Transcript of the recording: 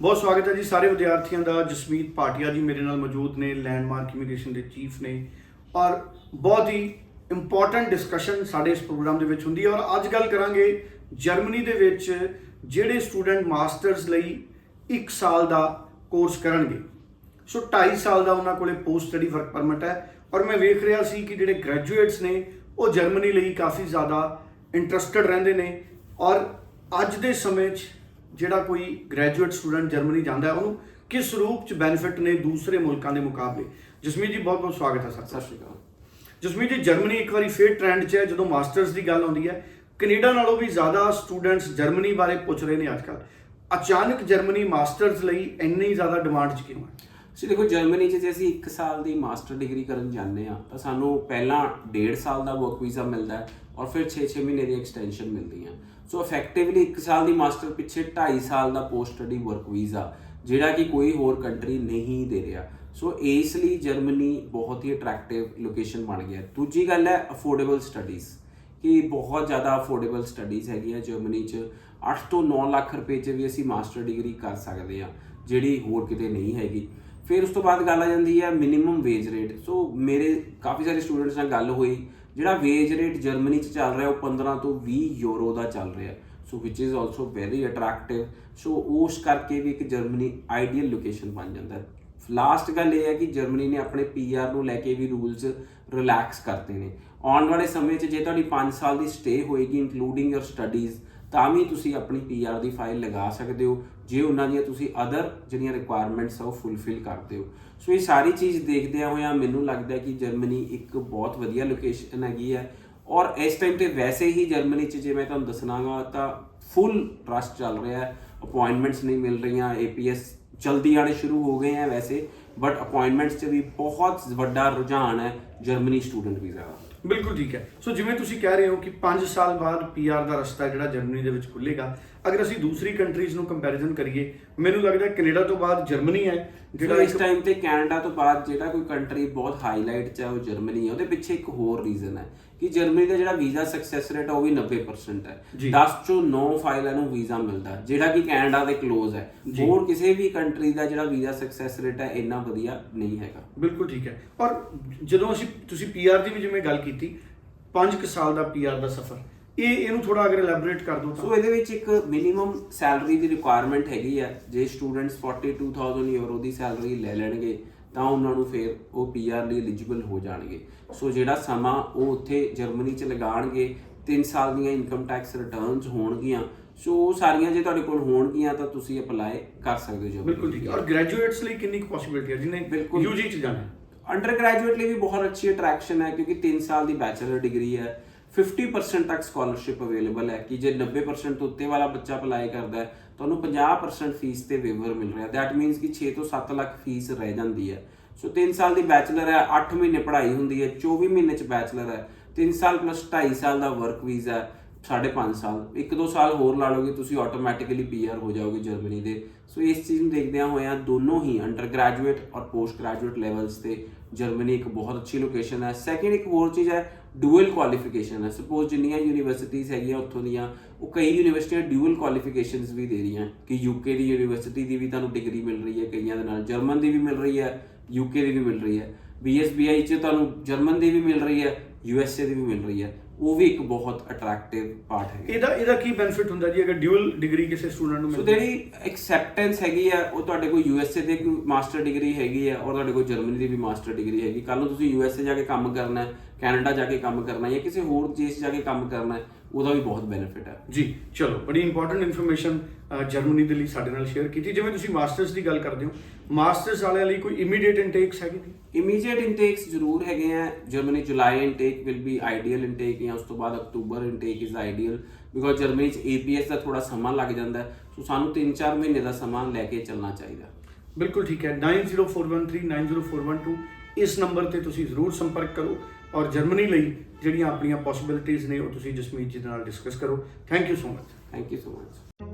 ਬਹੁਤ ਸਵਾਗਤ ਹੈ ਜੀ ਸਾਰੇ ਵਿਦਿਆਰਥੀਆਂ ਦਾ, ਜਸਮੀਤ ਭਾਟੀਆ ਜੀ ਮੇਰੇ ਨਾਲ ਮੌਜੂਦ ਨੇ ਲੈਂਡਮਾਰਕ ਇਮੀਗ੍ਰੇਸ਼ਨ ਦੇ ਚੀਫ ਨੇ। ਔਰ ਬਹੁਤ ਹੀ ਇੰਪੋਰਟੈਂਟ ਡਿਸਕਸ਼ਨ ਸਾਡੇ ਇਸ ਪ੍ਰੋਗਰਾਮ ਦੇ ਵਿੱਚ ਹੁੰਦੀ ਹੈ। ਔਰ ਅੱਜ ਗੱਲ ਕਰਾਂਗੇ ਜਰਮਨੀ ਦੇ ਵਿੱਚ ਜਿਹੜੇ ਸਟੂਡੈਂਟ ਮਾਸਟਰਸ ਲਈ 1 ਸਾਲ ਦਾ ਕੋਰਸ ਕਰਨਗੇ। ਸੋ 2.5 ਸਾਲ ਦਾ ਉਹਨਾਂ ਕੋਲੇ ਪੋਸਟ ਸਟੱਡੀ ਵਰਕ ਪਰਮਿਟ ਹੈ। ਔਰ ਮੈਂ ਵੇਖ ਰਿਹਾ ਸੀ ਕਿ ਜਿਹੜੇ ਗ੍ਰੈਜੂਏਟਸ ਨੇ, ਉਹ ਜਰਮਨੀ ਲਈ ਕਾਫੀ ਜ਼ਿਆਦਾ ਇੰਟਰਸਟਿਡ ਰਹਿੰਦੇ ਨੇ। ਔਰ ਅੱਜ ਦੇ ਸਮੇਂ 'ਚ ਜਿਹੜਾ ਕੋਈ ਗ੍ਰੈਜੂਏਟ ਸਟੂਡੈਂਟ ਜਰਮਨੀ ਜਾਂਦਾ ਹੈ ਉਹਨੂੰ ਕਿਸ ਰੂਪ 'ਚ ਬੈਨੀਫਿਟ ਨੇ ਦੂਸਰੇ ਮੁਲਕਾਂ ਦੇ ਮੁਕਾਬਲੇ? ਜਸਮੀਤ ਜੀ ਬਹੁਤ ਬਹੁਤ ਸਵਾਗਤ ਹੈ ਸਰ ਸਤਿ ਸ਼੍ਰੀ ਅਕਾਲ। ਜਸਮੀਤ ਜੀ ਜਰਮਨੀ ਇੱਕ ਵਾਰੀ ਫੇਰ ਟ੍ਰੈਂਡ 'ਚ ਹੈ ਜਦੋਂ ਮਾਸਟਰਸ ਦੀ ਗੱਲ ਆਉਂਦੀ ਹੈ ਕੈਨੇਡਾ ਨਾਲੋਂ ਵੀ ਜ਼ਿਆਦਾ ਸਟੂਡੈਂਟਸ ਜਰਮਨੀ ਬਾਰੇ ਪੁੱਛ ਰਹੇ ਨੇ ਅੱਜਕੱਲ ਅਚਾਨਕ ਜਰਮਨੀ ਮਾਸਟਰਸ ਲਈ ਇੰਨੀ ਜ਼ਿਆਦਾ ਡਿਮਾਂਡ 'ਚ ਕਿਉਂ ਹੈ? ਸੋ ਦੇਖੋ ਜਰਮਨੀ 'ਚ ਜੇ ਅਸੀਂ 1 ਸਾਲ ਦੀ ਮਾਸਟਰ ਡਿਗਰੀ ਕਰਨ ਜਾਂਦੇ ਆ ਤਾਂ ਸਾਨੂੰ ਪਹਿਲਾਂ 1.5 ਸਾਲ ਦਾ ਵਰਕ ਵੀਜ਼ਾ ਮਿਲਦਾ ਹੈ ਔਰ ਫਿਰ 6-6 ਮਹੀਨੇ ਦੀ ਐਕਸਟੈਂਸ਼ਨ ਮਿਲਦੀ ਹੈ। ਸੋ ਇਫੈਕਟਿਵਲੀ 1 ਸਾਲ ਦੀ ਮਾਸਟਰ, ਪਿੱਛੇ 2.5 ਸਾਲ ਦਾ ਪੋਸਟ ਸਟੱਡੀ ਵਰਕ ਵੀਜ਼ਾ ਜਿਹੜਾ ਕਿ ਕੋਈ ਹੋਰ ਕੰਟਰੀ ਨਹੀਂ ਦੇ ਰਿਹਾ। ਸੋ ਇਸ ਲਈ ਜਰਮਨੀ ਬਹੁਤ ਹੀ ਅਟਰੈਕਟਿਵ ਲੋਕੇਸ਼ਨ ਬਣ ਗਿਆ ਦੂਜੀ ਗੱਲ ਹੈ ਅਫੋਰਡੇਬਲ ਸਟੱਡੀਜ਼ ਕਿ ਬਹੁਤ ਜ਼ਿਆਦਾ ਅਫੋਰਡੇਬਲ ਸਟੱਡੀਜ਼ ਹੈਗੀਆਂ ਜਰਮਨੀ 'ਚ। 8 ਤੋਂ 9 ਲੱਖ ਰੁਪਏ 'ਚ ਵੀ ਅਸੀਂ ਮਾਸਟਰ ਡਿਗਰੀ ਕਰ ਸਕਦੇ ਆ ਜਿਹੜੀ ਹੋਰ ਕਿਤੇ ਨਹੀਂ ਹੈਗੀ। ਫਿਰ ਉਸ ਤੋਂ ਬਾਅਦ ਗੱਲ ਆ ਜਾਂਦੀ ਹੈ ਮਿਨੀਮਮ ਵੇਜ ਰੇਟ ਸੋ ਮੇਰੇ ਕਾਫੀ ਸਾਰੇ ਸਟੂਡੈਂਟਸ ਨਾਲ ਗੱਲ ਹੋਈ। ਜਿਹੜਾ ਵੇਜ ਰੇਟ ਜਰਮਨੀ 'ਚ ਚੱਲ ਰਿਹਾ, ਉਹ 15 ਤੋਂ 20 ਯੂਰੋ ਦਾ ਚੱਲ ਰਿਹਾ। So which is also very attractive so ਉਸ ਕਰਕੇ ਵੀ ਇੱਕ ਜਰਮਨੀ ਆਈਡੀਅਲ ਲੋਕੇਸ਼ਨ ਬਣ ਜਾਂਦਾ। ਹੈ ਲਾਸਟ ਗੱਲ ਇਹ ਹੈ ਕਿ ਜਰਮਨੀ ਨੇ ਆਪਣੇ ਪੀਆਰ ਨੂੰ ਲੈ ਕੇ ਵੀ ਰੂਲਸ ਰਿਲੈਕਸ ਕਰਤੇ ਨੇ। ਆਉਣ ਵਾਲੇ ਸਮੇਂ 'ਚ ਜੇ ਤੁਹਾਡੀ 5 ਸਾਲ ਦੀ ਸਟੇ ਹੋਏਗੀ ਇਨਕਲੂਡਿੰਗ ਯਰ ਸਟੱਡੀਜ਼ ਤਾਂ ਵੀ ਤੁਸੀਂ ਆਪਣੀ ਪੀਆਰ ਦੀ ਫਾਈਲ ਲਗਾ ਸਕਦੇ ਹੋ, ਜੇ ਉਹਨਾਂ ਦੀਆਂ ਤੁਸੀਂ ਅਦਰ ਜਿਹੜੀਆਂ ਰਿਕੁਆਇਰਮੈਂਟਸ ਆ ਉਹ ਫੁੱਲਫਿਲ ਕਰਦੇ ਹੋ। ਸੋ ਇਹ ਸਾਰੀ ਚੀਜ਼ ਦੇਖਦਿਆਂ ਹੋਇਆਂ ਮੈਨੂੰ ਲੱਗਦਾ ਕਿ ਜਰਮਨੀ ਇੱਕ ਬਹੁਤ ਵਧੀਆ ਲੋਕੇਸ਼ਨ ਹੈਗੀ ਹੈ। ਔਰ ਇਸ ਟਾਈਮ ਤੇ ਵੈਸੇ ਹੀ ਜਰਮਨੀ 'ਚ ਜੇ ਮੈਂ ਤੁਹਾਨੂੰ ਦੱਸਣਾਗਾ ਤਾਂ ਫੁੱਲ ਰਸ਼ ਚੱਲ ਰਿਹਾ ਹੈ। ਅਪਾਇੰਟਮੈਂਟਸ ਨਹੀਂ ਮਿਲ ਰਹੀਆਂ ਏਪੀਐਸ ਜਲਦੀ ਆਣੇ ਸ਼ੁਰੂ ਹੋ ਗਏ ਹੈ ਵੈਸੇ ਬਟ ਅਪਾਇੰਟਮੈਂਟਸ 'ਚ ਵੀ ਬਹੁਤ ਵੱਡਾ ਰੁਝਾਨ ਹੈ ਜਰਮਨੀ ਸਟੂਡੈਂਟ ਵੀਜ਼ਾ ਦਾ। ਬਿਲਕੁਲ ਠੀਕ ਹੈ। ਸੋ ਜਿਵੇਂ ਤੁਸੀਂ ਕਹਿ ਰਹੇ ਹੋ ਕਿ 5 ਸਾਲ ਬਾਅਦ ਪੀਆਰ ਦਾ ਰਸਤਾ ਜਿਹੜਾ ਜਰਮਨੀ ਦੇ ਵਿੱਚ ਖੁੱਲੇਗਾ ਅਗਰ ਅਸੀਂ ਦੂਸਰੀ ਕੰਟਰੀਜ਼ ਨੂੰ ਕੰਪੈਰੀਜ਼ਨ ਕਰੀਏ, ਮੈਨੂੰ ਲੱਗਦਾ ਕੈਨੇਡਾ ਤੋਂ ਬਾਅਦ ਜਰਮਨੀ ਹੈ ਜਿਹੜਾ ਇਸ ਟਾਈਮ ਤੇ ਕੈਨੇਡਾ ਤੋਂ ਬਾਅਦ ਜਿਹੜਾ ਕੋਈ ਕੰਟਰੀ ਬਹੁਤ ਹਾਈਲਾਈਟ ਚ ਹੈ ਉਹ ਜਰਮਨੀ ਹੈ। ਉਹਦੇ ਪਿੱਛੇ ਇੱਕ ਹੋਰ ਰੀਜ਼ਨ ਹੈ ਕਿ ਜਰਮਨੀ ਦਾ ਜਿਹੜਾ ਵੀਜ਼ਾ ਸਕਸੈਸ ਰੇਟ ਹੈ ਉਹ ਵੀ 90% ਹੈ। ਜੀ। 10 ਚੋਂ 9 ਫਾਈਲਾਂ ਨੂੰ ਵੀਜ਼ਾ ਮਿਲਦਾ ਜਿਹੜਾ ਕਿ ਕੈਨੇਡਾ ਦੇ ਕਲੋਜ਼ ਹੈ। ਹੋਰ ਕਿਸੇ ਵੀ ਕੰਟਰੀ ਦਾ ਜਿਹੜਾ ਵੀਜ਼ਾ ਸਕਸੈਸ ਰੇਟ ਹੈ ਇੰਨਾ ਵਧੀਆ ਨਹੀਂ ਹੈਗਾ। ਬਿਲਕੁਲ ਠੀਕ ਹੈ। ਔਰ ਜਦੋਂ ਅਸੀਂ ਤੁਸੀਂ ਪੀਆਰ ਦੀ ਵੀ ਜਿਵੇਂ ਗੱਲ ਕੀਤੀ 5 ਸਾਲ ਦਾ ਪੀਆਰ ਦਾ ਸਫ਼ਰ। ਇਹ ਇਹਨੂੰ ਥੋੜਾ ਅਗਰ ਐਲੈਬੋਰੇਟ ਕਰ ਦਿਓ ਸੋ ਇਹਦੇ ਵਿੱਚ ਇੱਕ ਮਿਨੀਮਮ ਸੈਲਰੀ ਦੀ ਰਿਕੁਆਇਰਮੈਂਟ ਹੈਗੀ ਹੈ ਜੇ ਸਟੂਡੈਂਟਸ 42000 ਯੂਰੋ ਦੀ ਸੈਲਰੀ ਲੈ ਲੈਣਗੇ ਤਾਂ ਉਹਨਾਂ ਨੂੰ ਫਿਰ ਉਹ ਪੀਆਰ ਲਈ ਐਲੀਜੀਬਲ ਹੋ ਜਾਣਗੇ। ਸੋ ਜਿਹੜਾ ਸਮਾਂ ਉਹ ਉੱਥੇ ਜਰਮਨੀ 'ਚ ਲਗਾਣਗੇ 3 ਸਾਲ ਦੀਆਂ ਇਨਕਮ ਟੈਕਸ ਰਿਟਰਨਸ ਹੋਣਗੀਆਂ। ਸੋ ਉਹ ਸਾਰੀਆਂ ਜੇ ਤੁਹਾਡੇ ਕੋਲ ਹੋਣਗੀਆਂ ਤਾਂ ਤੁਸੀਂ ਅਪਲਾਈ ਕਰ ਸਕਦੇ ਹੋ। ਜਰਮਨੀ ਬਿਲਕੁਲ ਠੀਕ ਹੈ। ਔਰ ਗ੍ਰੈਜੂਏਟਸ ਲਈ ਕਿੰਨੀ ਪੋਸਿਬਿਲਿਟੀ ਹੈ? ਬਿਲਕੁਲ। ਯੂਜੀ ਚ ਜਾਣਾ ਅੰਡਰ ਗ੍ਰੈਜੂਏਟ ਲਈ ਵੀ ਬਹੁਤ ਅੱਛੀ ਅਟਰੈਕਸ਼ਨ ਹੈ ਕਿਉਂਕਿ 3 ਸਾਲ ਦੀ ਬੈਚਲਰ ਡਿਗਰੀ ਹੈ। 50% ਤੱਕ ਸਕਾਲਰਸ਼ਿਪ ਅਵੇਲੇਬਲ ਹੈ ਕਿ ਜੇ 90% ਤੋਂ ਉੱਤੇ ਵਾਲਾ ਬੱਚਾ ਅਪਲਾਈ ਕਰਦਾ ਹੈ, ਤੁਹਾਨੂੰ 50% ਫੀਸ ਤੇ ਵੇਵਰ ਮਿਲ ਰਿਹਾ। ਦੈਟ ਮੀਨਸ ਕਿ 6 ਤੋਂ 7 ਲੱਖ ਫੀਸ ਰਹਿ ਜਾਂਦੀ ਹੈ। ਸੋ 3 ਸਾਲ ਦੀ ਬੈਚਲਰ ਹੈ 8 ਮਹੀਨੇ ਪੜ੍ਹਾਈ ਹੁੰਦੀ ਹੈ 24 ਮਹੀਨੇ ਚ ਬੈਚਲਰ ਹੈ 3 ਸਾਲ ਪਲੱਸ 2.5 ਸਾਲ ਦਾ ਵਰਕ ਵੀਜ਼ਾ ਹੈ 5.5 ਸਾਲ। 1-2 ਸਾਲ ਹੋਰ ਲਾ ਲਓਗੇ ਤੁਸੀਂ ਆਟੋਮੈਟਿਕਲੀ ਪੀਆਰ ਹੋ ਜਾਓਗੇ ਜਰਮਨੀ ਦੇ। ਸੋ ਇਸ ਚੀਜ਼ ਨੂੰ ਦੇਖਦਿਆਂ ਹੋਇਆਂ ਦੋਨੋਂ ਹੀ ਅੰਡਰ ਗ੍ਰੈਜੂਏਟ ਔਰ ਪੋਸਟ ਗ੍ਰੈਜੂਏਟ ਲੈਵਲਸ ਤੇ ਜਰਮਨੀ ਇੱਕ ਬਹੁਤ ਅੱਛੀ ਲੋਕੇਸ਼ਨ ਹੈ। ਸੈਕਿੰਡ ਇੱਕ ਹੋਰ ਚੀਜ਼ ਹੈ ਡੂਅਲ ਕੁਆਲੀਫਿਕੇਸ਼ਨ ਹੈ। ਸਪੋਜ਼ ਜਿੰਨੀਆਂ ਯੂਨੀਵਰਸਿਟੀਆਂ ਹੈਗੀਆਂ ਉੱਥੋਂ ਦੀਆਂ, ਉਹ ਕਈ ਯੂਨੀਵਰਸਿਟੀਆਂ ਡੂਅਲ ਕੁਆਲੀਫਿਕੇਸ਼ਨਸ ਵੀ ਦੇ ਰਹੀਆਂ। ਕਿ ਯੂਕੇ ਦੀ ਯੂਨੀਵਰਸਿਟੀ ਦੀ ਵੀ ਤੁਹਾਨੂੰ ਡਿਗਰੀ ਮਿਲ ਰਹੀ ਹੈ ਕਈਆਂ ਦੇ ਨਾਲ ਜਰਮਨ ਦੀ ਵੀ ਮਿਲ ਰਹੀ ਹੈ ਯੂਕੇ ਦੀ ਵੀ ਮਿਲ ਰਹੀ ਹੈ। BSBI ਚ ਤੁਹਾਨੂੰ ਜਰਮਨ ਦੀ ਵੀ ਮਿਲ ਰਹੀ ਹੈ USA ਦੀ ਵੀ ਮਿਲ ਰਹੀ ਹੈ। ਉਹ ਵੀ ਇੱਕ ਬਹੁਤ ਅਟਰੈਕਟਿਵ ਪਾਰਟ ਹੈ। ਇਹਦਾ ਇਹਦਾ ਕੀ ਬੈਨੀਫਿਟ ਹੁੰਦਾ ਜੀ? ਅਗਰ ਡਿਊਅਲ ਡਿਗਰੀ ਕਿਸੇ ਸਟੂਡੈਂਟ ਨੂੰ ਸੋ ਮਿਲਦੀ ਹੈ? ਜਿਹੜੀ ਐਕਸੈਪਟੈਂਸ ਹੈਗੀ ਆ ਉਹ ਤੁਹਾਡੇ ਕੋਲ ਯੂਐਸਏ ਦੇ ਕੋਈ ਮਾਸਟਰ ਡਿਗਰੀ ਹੈਗੀ ਆ ਔਰ ਤੁਹਾਡੇ ਕੋਲ ਜਰਮਨੀ ਦੀ ਵੀ ਮਾਸਟਰ ਡਿਗਰੀ ਹੈਗੀ। ਕੱਲ ਨੂੰ ਤੁਸੀਂ ਯੂਐਸਏ ਜਾ ਕੇ ਕੰਮ ਕਰਨਾ ਹੈ ਕੈਨੇਡਾ ਜਾ ਕੇ ਕੰਮ ਕਰਨਾ ਹੈ ਜਾਂ ਕਿਸੇ ਹੋਰ ਦੇਸ਼ ਜਾ ਕੇ ਕੰਮ ਕਰਨਾ ਹੈ ਉਹਦਾ ਵੀ ਬਹੁਤ ਬੈਨੀਫਿਟ ਹੈ। ਜੀ ਚਲੋ ਬੜੀ ਇੰਪੋਰਟੈਂਟ ਇਨਫੋਰਮੇਸ਼ਨ ਜਰਮਨੀ ਦੇ ਲਈ ਸਾਡੇ ਨਾਲ ਸ਼ੇਅਰ ਕੀਤੀ। ਜਿਵੇਂ ਤੁਸੀਂ ਮਾਸਟਰਸ ਦੀ ਗੱਲ ਕਰਦੇ ਹੋ ਮਾਸਟਰਸ ਵਾਲਿਆਂ ਲਈ ਕੋਈ ਇਮੀਡੀਏਟ ਇਨਟੇਕਸ ਹੈਗੀ ਜੀ ਇਮੀਡੀਏਟ ਇਨਟੇਕਸ ਜ਼ਰੂਰ ਹੈਗੇ ਆ। Germany July intake will be ideal intake ਜਾਂ ਉਸ ਤੋਂ ਬਾਅਦ October intake is ideal because Germany ਚ ਏਪੀਐਸ ਦਾ ਥੋੜਾ ਸਮਾਂ ਲੱਗ ਜਾਂਦਾ ਸੋ ਸਾਨੂੰ 3-4 ਮਹੀਨੇ ਦਾ ਸਮਾਂ ਲੈ ਕੇ ਚੱਲਣਾ ਚਾਹੀਦਾ। ਬਿਲਕੁਲ ਠੀਕ ਹੈ। 9041390412 ਇਸ ਨੰਬਰ ਤੇ ਤੁਸੀਂ ਜ਼ਰੂਰ ਸੰਪਰਕ ਕਰੋ। ਔਰ ਜਰਮਨੀ ਲਈ ਜਿਹੜੀਆਂ ਆਪਣੀਆਂ ਪੋਸਿਬਿਲਿਟੀਆਂ ਨੇ ਉਹ ਤੁਸੀਂ ਜਸਮੀਤ ਜੀ ਦੇ ਨਾਲ ਡਿਸਕਸ ਕਰੋ। Thank you so much thank you so much